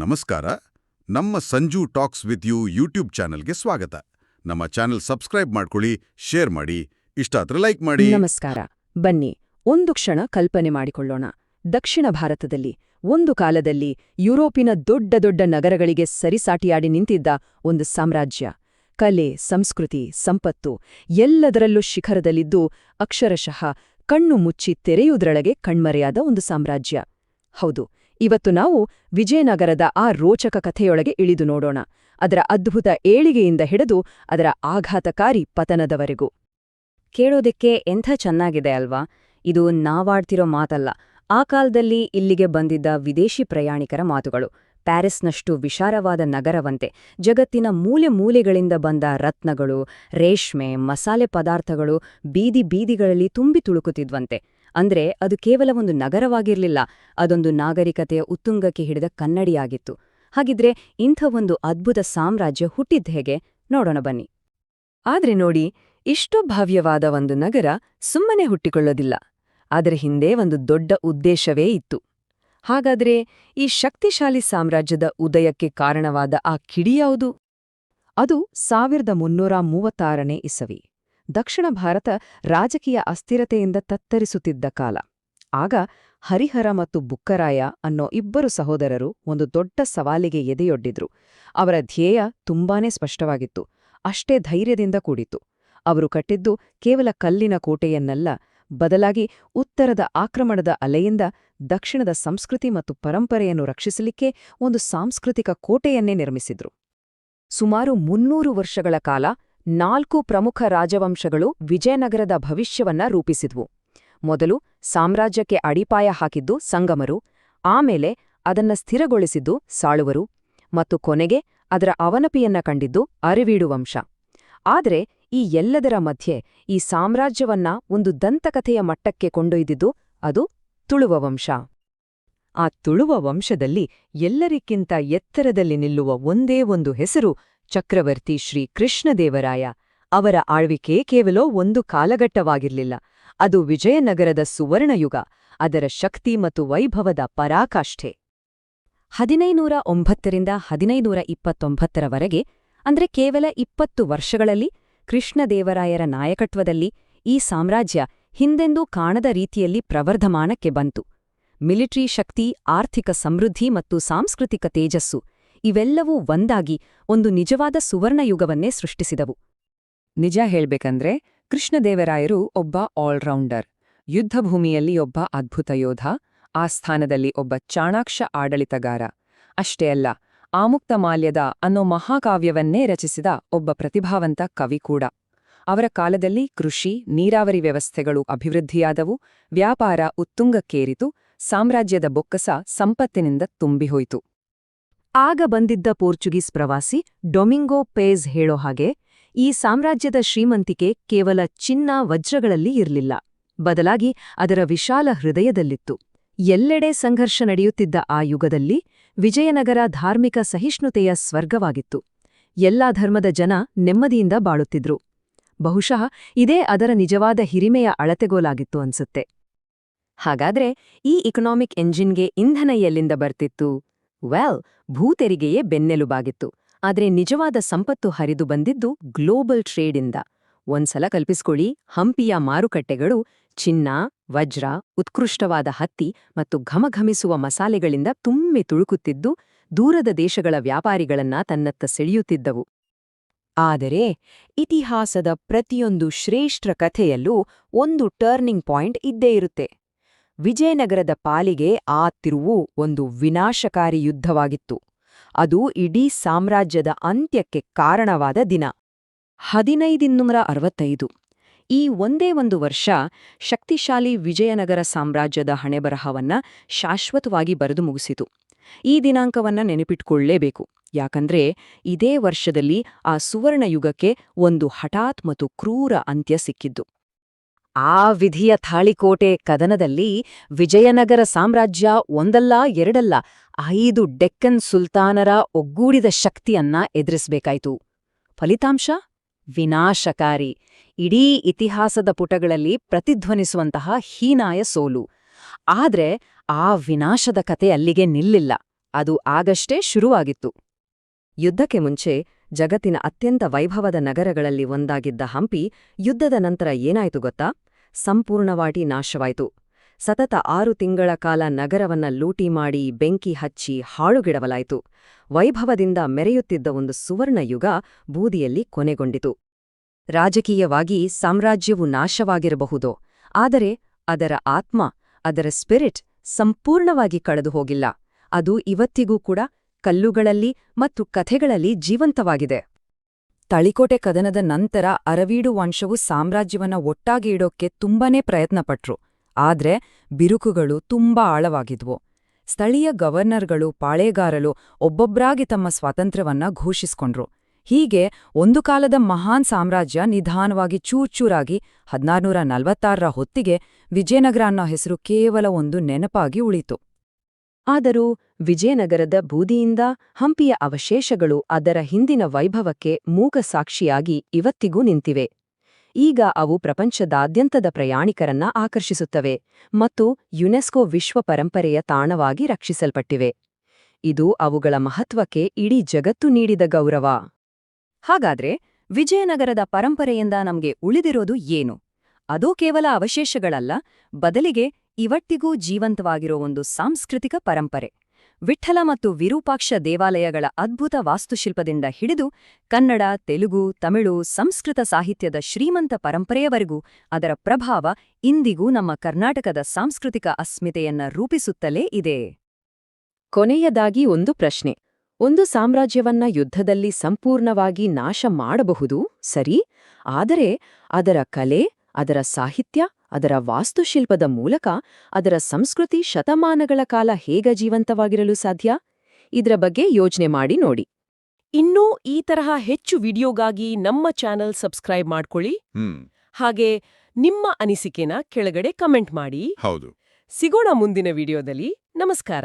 ನಮಸ್ಕಾರ. ನಮ್ಮ Sanju talks with you YouTube ಚಾನೆಲ್ಗೆ ಸ್ವಾಗತ. ನಮ್ಮ ಚಾನೆಲ್ ಸಬ್ಸ್ಕ್ರೈಬ್ ಮಾಡ್ಕೊಳ್ಳಿ, ಶೇರ್ ಮಾಡಿ. ಇಷ್ಟ ಆದ್ರೆ ಲೈಕ್ ಮಾಡಿ. ನಮಸ್ಕಾರ. ಬನ್ನಿ, ಒಂದು ಕ್ಷಣ ಕಲ್ಪನೆ ಮಾಡಿಕೊಳ್ಳೋಣ. ದಕ್ಷಿಣ ಭಾರತದಲ್ಲಿ, ಒಂದು ಕಾಲದಲ್ಲಿ ಯುರೋಪಿನ ದೊಡ್ಡ ದೊಡ್ಡ ನಗರಗಳಿಗೆ ಸರಿಸಾಟಿಯಾಡಿ ನಿಂತಿದ್ದ ಒಂದು ಸಾಮ್ರಾಜ್ಯ. ಕಲೆ, ಸಂಸ್ಕೃತಿ, ಸಂಪತ್ತು ಎಲ್ಲದರಲ್ಲೂ ಶಿಖರದಲ್ಲಿದ್ದು ಅಕ್ಷರಶಃ ಕಣ್ಣು ಮುಚ್ಚಿ ತೆರೆಯುವುದರೊಳಗೆ ಕಣ್ಮರೆಯಾದ ಒಂದು ಸಾಮ್ರಾಜ್ಯ. ಹೌದು ಇವತ್ತು ನಾವು ವಿಜಯನಗರದ ಆ ರೋಚಕ ಕಥೆಯೊಳಗೆ ಇಳಿದು ನೋಡೋಣ. ಅದರ ಅದ್ಭುತ ಏಳಿಗೆಯಿಂದ ಹಿಡಿದು ಅದರ ಆಘಾತಕಾರಿ ಪತನದವರೆಗೂ. ಕೇಳೋದಕ್ಕೆ ಎಂಥ ಚೆನ್ನಾಗಿದೆ ಅಲ್ವಾ? ಇದು ನಾವಾಡ್ತಿರೋ ಮಾತಲ್ಲ. ಆ ಕಾಲದಲ್ಲಿ ಇಲ್ಲಿಗೆ ಬಂದಿದ್ದ ವಿದೇಶಿ ಪ್ರಯಾಣಿಕರ ಮಾತುಗಳು. ಪ್ಯಾರಿಸ್ನಷ್ಟು ವಿಶಾರವಾದ ನಗರವಂತೆ ಜಗತ್ತಿನ ಮೂಲೆ ಮೂಲೆಗಳಿಂದ ಬಂದ ರತ್ನಗಳು, ರೇಷ್ಮೆ, ಮಸಾಲೆ ಪದಾರ್ಥಗಳು ಬೀದಿ ಬೀದಿಗಳಲ್ಲಿ ತುಂಬಿ ತುಳುಕುತ್ತಿದ್ವಂತೆ. ಅಂದ್ರೆ ಅದು ಕೇವಲ ಒಂದು ನಗರವಾಗಿರಲಿಲ್ಲ, ಅದೊಂದು ನಾಗರಿಕತೆಯ ಉತ್ತುಂಗಕ್ಕೆ ಹಿಡಿದ ಕನ್ನಡಿಯಾಗಿತ್ತು. ಹಾಗಿದ್ರೆ ಇಂಥ ಒಂದು ಅದ್ಭುತ ಸಾಮ್ರಾಜ್ಯ ಹುಟ್ಟಿದ್ದ ಹೇಗೆ? ನೋಡೋಣ ಬನ್ನಿ. ಆದ್ರೆ ನೋಡಿ, ಇಷ್ಟು ಭವ್ಯವಾದ ಒಂದು ನಗರ ಸುಮ್ಮನೆ ಹುಟ್ಟಿಕೊಳ್ಳೋದಿಲ್ಲ. ಅದರ ಹಿಂದೆ ಒಂದು ದೊಡ್ಡ ಉದ್ದೇಶವೇ ಇತ್ತು. ಹಾಗಾದ್ರೆ ಈ ಶಕ್ತಿಶಾಲಿ ಸಾಮ್ರಾಜ್ಯದ ಉದಯಕ್ಕೆ ಕಾರಣವಾದ ಆ ಕಿಡಿಯಾವುದು ಅದು ಸಾವಿರದ ಮುನ್ನೂರ ಮೂವತ್ತಾರನೇ ಇಸವಿ. ದಕ್ಷಿಣ ಭಾರತ ರಾಜಕೀಯ ಅಸ್ಥಿರತೆಯಿಂದ ತತ್ತರಿಸುತ್ತಿದ್ದ ಕಾಲ. ಆಗ ಹರಿಹರ ಮತ್ತು ಬುಕ್ಕರಾಯ ಅನ್ನೋ ಇಬ್ಬರು ಸಹೋದರರು ಒಂದು ದೊಡ್ಡ ಸವಾಲಿಗೆ ಎದೆಯೊಡ್ಡಿದ್ರು. ಅವರ ಧ್ಯೇಯ ತುಂಬಾನೇ ಸ್ಪಷ್ಟವಾಗಿತ್ತು. ಅಷ್ಟೇ ಧೈರ್ಯದಿಂದ ಕೂಡಿತು ಅವರು ಕಟ್ಟಿದ್ದು ಕೇವಲ ಕಲ್ಲಿನ ಕೋಟೆಯನ್ನಲ್ಲ, ಬದಲಾಗಿ ಉತ್ತರದ ಆಕ್ರಮಣದ ಅಲೆಯಿಂದ ದಕ್ಷಿಣದ ಸಂಸ್ಕೃತಿ ಮತ್ತು ಪರಂಪರೆಯನ್ನು ರಕ್ಷಿಸಲಿಕ್ಕೆ ಒಂದು ಸಾಂಸ್ಕೃತಿಕ ಕೋಟೆಯನ್ನೇ ನಿರ್ಮಿಸಿದ್ರು. ಸುಮಾರು ಮುನ್ನೂರು ವರ್ಷಗಳ ಕಾಲ ನಾಲ್ಕು ಪ್ರಮುಖ ರಾಜವಂಶಗಳು ವಿಜಯನಗರದ ಭವಿಷ್ಯವನ್ನ ರೂಪಿಸಿದ್ವು. ಮೊದಲು ಸಾಮ್ರಾಜ್ಯಕ್ಕೆ ಅಡಿಪಾಯ ಹಾಕಿದ್ದು ಸಂಗಮರು, ಆಮೇಲೆ ಅದನ್ನ ಸ್ಥಿರಗೊಳಿಸಿದ್ದು ಸಾಳುವರು ಮತ್ತು ಕೊನೆಗೆ ಅದರ ಅವನಪಿಯನ್ನ ಕಂಡಿದ್ದು ಅರಿವೀಡು ವಂಶ. ಆದರೆ ಈ ಎಲ್ಲದರ ಮಧ್ಯೆ ಈ ಸಾಮ್ರಾಜ್ಯವನ್ನ ಒಂದು ದಂತಕಥೆಯ ಮಟ್ಟಕ್ಕೆ ಕೊಂಡೊಯ್ದಿದ್ದು ಅದು ತುಳುವ ವಂಶ. ಆ ತುಳುವ ವಂಶದಲ್ಲಿ ಎಲ್ಲರಿಕ್ಕಿಂತ ಎತ್ತರದಲ್ಲಿ ನಿಲ್ಲುವ ಒಂದೇ ಒಂದು ಹೆಸರು ಚಕ್ರವರ್ತಿ ಶ್ರೀ ಕೃಷ್ಣದೇವರಾಯ. ಅವರ ಆಳ್ವಿಕೆ ಕೇವಲ ಒಂದು ಕಾಲಘಟ್ಟವಾಗಿರಲಿಲ್ಲ. ಅದು ವಿಜಯನಗರದ ಸುವರ್ಣಯುಗ, ಅದರ ಶಕ್ತಿ ಮತ್ತು ವೈಭವದ ಪರಾಕಾಷ್ಠೆ. ಹದಿನೈನೂರ ಒಂಬತ್ತರಿಂದ ಹದಿನೈನೂರ ಇಪ್ಪತ್ತೊಂಬತ್ತರವರೆಗೆ, ಅಂದ್ರೆ ಕೇವಲ ಇಪ್ಪತ್ತು ವರ್ಷಗಳಲ್ಲಿ, ಕೃಷ್ಣದೇವರಾಯರ ನಾಯಕತ್ವದಲ್ಲಿ ಈ ಸಾಮ್ರಾಜ್ಯ ಹಿಂದೆಂದೂ ಕಾಣದ ರೀತಿಯಲ್ಲಿ ಪ್ರವರ್ಧಮಾನಕ್ಕೆ ಬಂತು. ಮಿಲಿಟರಿ ಶಕ್ತಿ, ಆರ್ಥಿಕ ಸಮೃದ್ಧಿ ಮತ್ತು ಸಾಂಸ್ಕೃತಿಕ ತೇಜಸ್ಸು ಇವೆಲ್ಲವೂ ಒಂದಾಗಿ ಒಂದು ನಿಜವಾದ ಸುವರ್ಣಯುಗವನ್ನೇ ಸೃಷ್ಟಿಸಿದವು. ನಿಜ ಹೇಳ್ಬೇಕಂದ್ರೆ ಕೃಷ್ಣದೇವರಾಯರು ಒಬ್ಬ ಆಲ್ರೌಂಡರ್. ಯುದ್ಧಭೂಮಿಯಲ್ಲಿ ಒಬ್ಬ ಅದ್ಭುತ ಯೋಧ, ಆ ಸ್ಥಾನದಲ್ಲಿ ಒಬ್ಬ ಚಾಣಾಕ್ಷ ಆಡಳಿತಗಾರ. ಅಷ್ಟೇ ಅಲ್ಲ, ಆಮುಕ್ತ ಮಾಲ್ಯದ ಅನ್ನೋ ಮಹಾಕಾವ್ಯವನ್ನೇ ರಚಿಸಿದ ಒಬ್ಬ ಪ್ರತಿಭಾವಂತ ಕವಿ ಕೂಡ. ಅವರ ಕಾಲದಲ್ಲಿ ಕೃಷಿ, ನೀರಾವರಿ ವ್ಯವಸ್ಥೆಗಳು ಅಭಿವೃದ್ಧಿಯಾದವು, ವ್ಯಾಪಾರ ಉತ್ತುಂಗಕ್ಕೇರಿತು, ಸಾಮ್ರಾಜ್ಯದ ಬೊಕ್ಕಸ ಸಂಪತ್ತಿನಿಂದ ತುಂಬಿಹೋಯಿತು. ಆಗ ಬಂದಿದ್ದ ಪೋರ್ಚುಗೀಸ್ ಪ್ರವಾಸಿ ಡೊಮಿಂಗೋ ಪೇಜ್ ಹೇಳೋ ಹಾಗೆ, ಈ ಸಾಮ್ರಾಜ್ಯದ ಶ್ರೀಮಂತಿಕೆ ಕೇವಲ ಚಿನ್ನ ವಜ್ರಗಳಲ್ಲಿ ಇರಲಿಲ್ಲ. ಬದಲಾಗಿ ಅದರ ವಿಶಾಲ ಹೃದಯದಲ್ಲಿತ್ತು. ಎಲ್ಲೆಡೆ ಸಂಘರ್ಷ ನಡೆಯುತ್ತಿದ್ದ ಆ ಯುಗದಲ್ಲಿ ವಿಜಯನಗರ ಧಾರ್ಮಿಕ ಸಹಿಷ್ಣುತೆಯ ಸ್ವರ್ಗವಾಗಿತ್ತು. ಎಲ್ಲಾ ಧರ್ಮದ ಜನ ನೆಮ್ಮದಿಯಿಂದ ಬಾಳುತ್ತಿದ್ರು. ಬಹುಶಃ ಇದೇ ಅದರ ನಿಜವಾದ ಹಿರಿಮೆಯ ಅಳತೆಗೋಲಾಗಿತ್ತು ಅನ್ಸುತ್ತೆ. ಹಾಗಾದ್ರೆ ಈ ಇಕನಾಮಿಕ್ ಎಂಜಿನ್ಗೆ ಇಂಧನ ಎಲ್ಲಿಂದ ಬರ್ತಿತ್ತು? ವೆಲ್ ಭೂತೆರಿಗೆಯೇ ಬೆನ್ನೆಲುಬಾಗಿತ್ತು. ಆದ್ರೆ ನಿಜವಾದ ಸಂಪತ್ತು ಹರಿದು ಬಂದಿದ್ದು ಗ್ಲೋಬಲ್ ಟ್ರೇಡಿಂದ ಒಂದ್ಸಲ ಕಲ್ಪಿಸ್ಕೊಳ್ಳಿ, ಹಂಪಿಯ ಮಾರುಕಟ್ಟೆಗಳು ಚಿನ್ನ, ವಜ್ರ, ಉತ್ಕೃಷ್ಟವಾದ ಹತ್ತಿ ಮತ್ತು ಘಮಘಮಿಸುವ ಮಸಾಲೆಗಳಿಂದ ತುಂಬಿ ತುಳುಕುತ್ತಿದ್ದು ದೂರದ ದೇಶಗಳ ವ್ಯಾಪಾರಿಗಳನ್ನ ತನ್ನತ್ತ ಸೆಳೆಯುತ್ತಿದ್ದವು. ಆದರೆ ಇತಿಹಾಸದ ಪ್ರತಿಯೊಂದು ಶ್ರೇಷ್ಠ ಕಥೆಯಲ್ಲೂ ಒಂದು ಟರ್ನಿಂಗ್ ಪಾಯಿಂಟ್ ಇದ್ದೇ ಇರುತ್ತೆ. ವಿಜಯನಗರದ ಪಾಲಿಗೆ ಆ ತಿರುವು ಒಂದು ವಿನಾಶಕಾರಿ ಯುದ್ಧವಾಗಿತ್ತು. ಅದು ಇಡೀ ಸಾಮ್ರಾಜ್ಯದ ಅಂತ್ಯಕ್ಕೆ ಕಾರಣವಾದ ದಿನ. ಹದಿನೈದಿನ್ನೂರ ಅರವತ್ತೈದು. ಈ ಒಂದೇ ಒಂದು ವರ್ಷ ಶಕ್ತಿಶಾಲಿ ವಿಜಯನಗರ ಸಾಮ್ರಾಜ್ಯದ ಹಣೆಬರಹವನ್ನ ಶಾಶ್ವತವಾಗಿ ಬರೆದು ಮುಗಿಸಿತು. ಈ ದಿನಾಂಕವನ್ನ ನೆನಪಿಟ್ಕೊಳ್ಳೇಬೇಕು. ಯಾಕಂದ್ರೆ ಇದೇ ವರ್ಷದಲ್ಲಿ ಆ ಸುವರ್ಣಯುಗಕ್ಕೆ ಒಂದು ಹಠಾತ್ ಮತ್ತು ಕ್ರೂರ ಅಂತ್ಯ ಸಿಕ್ಕಿದ್ದು. ಆ ವಿಧಿಯ ಥಾಳಿಕೋಟೆ ಕದನದಲ್ಲಿ ವಿಜಯನಗರ ಸಾಮ್ರಾಜ್ಯ ಒಂದಲ್ಲ, ಎರಡಲ್ಲ, ಐದು ಡೆಕ್ಕನ್ ಸುಲ್ತಾನರ ಒಗ್ಗೂಡಿದ ಶಕ್ತಿಯನ್ನ ಎದುರಿಸಬೇಕಾಯಿತು. ಫಲಿತಾಂಶ? ವಿನಾಶಕಾರಿ. ಇಡೀ ಇತಿಹಾಸದ ಪುಟಗಳಲ್ಲಿ ಪ್ರತಿಧ್ವನಿಸುವಂತಹ ಹೀನಾಯ ಸೋಲು. ಆದ್ರೆ ಆ ವಿನಾಶದ ಕತೆ ಅಲ್ಲಿಗೆ ನಿಲ್ಲಿಲ್ಲ. ಅದು ಆಗಷ್ಟೇ ಶುರುವಾಗಿತ್ತು. ಯುದ್ಧಕ್ಕೆ ಮುಂಚೆ ಜಗತ್ತಿನ ಅತ್ಯಂತ ವೈಭವದ ನಗರಗಳಲ್ಲಿ ಒಂದಾಗಿದ್ದ ಹಂಪಿ ಯುದ್ಧದ ನಂತರ ಏನಾಯ್ತು ಗೊತ್ತಾ? ಸಂಪೂರ್ಣವಾಗಿ ನಾಶವಾಯಿತು. ಸತತ ಆರು ತಿಂಗಳ ಕಾಲ ನಗರವನ್ನ ಲೂಟಿ ಮಾಡಿ ಬೆಂಕಿ ಹಚ್ಚಿ ಹಾಳುಗಿಡವಲಾಯಿತು. ವೈಭವದಿಂದ ಮೆರೆಯುತ್ತಿದ್ದ ಒಂದು ಸುವರ್ಣಯುಗ ಬೂದಿಯಲ್ಲಿ ಕೊನೆಗೊಂಡಿತು. ರಾಜಕೀಯವಾಗಿ ಸಾಮ್ರಾಜ್ಯವು ನಾಶವಾಗಿರಬಹುದೋ? ಆದರೆ ಅದರ ಆತ್ಮ, ಅದರ ಸ್ಪಿರಿಟ್ ಸಂಪೂರ್ಣವಾಗಿ ಕಳೆದು ಹೋಗಿಲ್ಲ. ಅದು ಇವತ್ತಿಗೂ ಕೂಡ ಕಲ್ಲುಗಳಲ್ಲಿ ಮತ್ತು ಕಥೆಗಳಲ್ಲಿ ಜೀವಂತವಾಗಿದೆ. ತಳಿಕೋಟೆ ಕದನದ ನಂತರ ಅರವೀಡು ವಂಶವು ಸಾಮ್ರಾಜ್ಯವನ್ನ ಒಟ್ಟಾಗಿ ಇಡೋಕ್ಕೆ ತುಂಬಾನೇ ಪ್ರಯತ್ನಪಟ್ರು. ಆದ್ರೆ ಬಿರುಕುಗಳು ತುಂಬಾ ಆಳವಾಗಿದ್ವು. ಸ್ಥಳೀಯ ಗವರ್ನರ್ಗಳು, ಪಾಳೇಗಾರರು ಒಬ್ಬೊಬ್ಬರಾಗಿ ತಮ್ಮ ಸ್ವಾತಂತ್ರ್ಯವನ್ನ ಘೋಷಿಸ್ಕೊಂಡ್ರು. ಹೀಗೆ ಒಂದು ಕಾಲದ ಮಹಾನ್ ಸಾಮ್ರಾಜ್ಯ ನಿಧಾನವಾಗಿ ಚೂರ್ಚೂರಾಗಿ ಹದಿನಾರುನೂರ ನಲವತ್ತಾರರ ಹೊತ್ತಿಗೆ ವಿಜಯನಗರ ಅನ್ನೋ ಹೆಸರು ಕೇವಲ ಒಂದು ನೆನಪಾಗಿ ಉಳಿತು ಆದರೂ ವಿಜಯನಗರದ ಬೂದಿಯಿಂದ ಹಂಪಿಯ ಅವಶೇಷಗಳು ಅದರ ಹಿಂದಿನ ವೈಭವಕ್ಕೆ ಮೂಕ ಸಾಕ್ಷಿಯಾಗಿ ಇವತ್ತಿಗೂ ನಿಂತಿವೆ. ಈಗ ಅವು ಪ್ರಪಂಚದಾದ್ಯಂತದ ಪ್ರಯಾಣಿಕರನ್ನ ಆಕರ್ಷಿಸುತ್ತವೆ ಮತ್ತು ಯುನೆಸ್ಕೋ ವಿಶ್ವ ಪರಂಪರೆಯ ತಾಣವಾಗಿ ರಕ್ಷಿಸಲ್ಪಟ್ಟಿವೆ. ಇದು ಅವುಗಳ ಮಹತ್ವಕ್ಕೆ ಇಡೀ ಜಗತ್ತು ನೀಡಿದ ಗೌರವ. ಹಾಗಾದ್ರೆ ವಿಜಯನಗರದ ಪರಂಪರೆಯಿಂದ ನಮ್ಗೆ ಉಳಿದಿರೋದು ಏನು? ಅದೋ ಕೇವಲ ಅವಶೇಷಗಳಲ್ಲ, ಬದಲಿಗೆ ಇವತ್ತಿಗೂ ಜೀವಂತವಾಗಿರೋ ಒಂದು ಸಾಂಸ್ಕೃತಿಕ ಪರಂಪರೆ. ವಿಠಲ ಮತ್ತು ವಿರೂಪಾಕ್ಷ ದೇವಾಲಯಗಳ ಅದ್ಭುತ ವಾಸ್ತುಶಿಲ್ಪದಿಂದ ಹಿಡಿದು ಕನ್ನಡ, ತೆಲುಗು, ತಮಿಳು, ಸಂಸ್ಕೃತ ಸಾಹಿತ್ಯದ ಶ್ರೀಮಂತ ಪರಂಪರೆಯವರೆಗೂ ಅದರ ಪ್ರಭಾವ ಇಂದಿಗೂ ನಮ್ಮ ಕರ್ನಾಟಕದ ಸಾಂಸ್ಕೃತಿಕ ಅಸ್ಮಿತೆಯನ್ನ ರೂಪಿಸುತ್ತಲೇ ಇದೆ. ಕೊನೆಯದಾಗಿ ಒಂದು ಪ್ರಶ್ನೆ. ಒಂದು ಸಾಮ್ರಾಜ್ಯವನ್ನ ಯುದ್ಧದಲ್ಲಿ ಸಂಪೂರ್ಣವಾಗಿ ನಾಶ ಮಾಡಬಹುದು ಸರಿ? ಆದರೆ ಅದರ ಕಲೆ ಅದರ ಸಾಹಿತ್ಯ ಅದರ ವಾಸ್ತುಶಿಲ್ಪದ ಮೂಲಕ ಅದರ ಸಂಸ್ಕೃತಿ ಶತಮಾನಗಳ ಕಾಲ ಹೇಗ ಜೀವಂತವಾಗಿರಲು ಸಾಧ್ಯ? ಇದರ ಬಗ್ಗೆ ಯೋಚನೆ ಮಾಡಿ ನೋಡಿ. ಇನ್ನೂ ಈ ತರಹ ಹೆಚ್ಚು ವಿಡಿಯೋಗಾಗಿ ನಮ್ಮ ಚಾನೆಲ್ ಸಬ್ಸ್ಕ್ರೈಬ್ ಮಾಡ್ಕೊಳ್ಳಿ. ಹಾಗೆ ನಿಮ್ಮ ಅನಿಸಿಕೆನ ಕೆಳಗಡೆ ಕಮೆಂಟ್ ಮಾಡಿ. ಹೌದು. ಸಿಗೋಣ ಮುಂದಿನ ವಿಡಿಯೋದಲ್ಲಿ. ನಮಸ್ಕಾರ.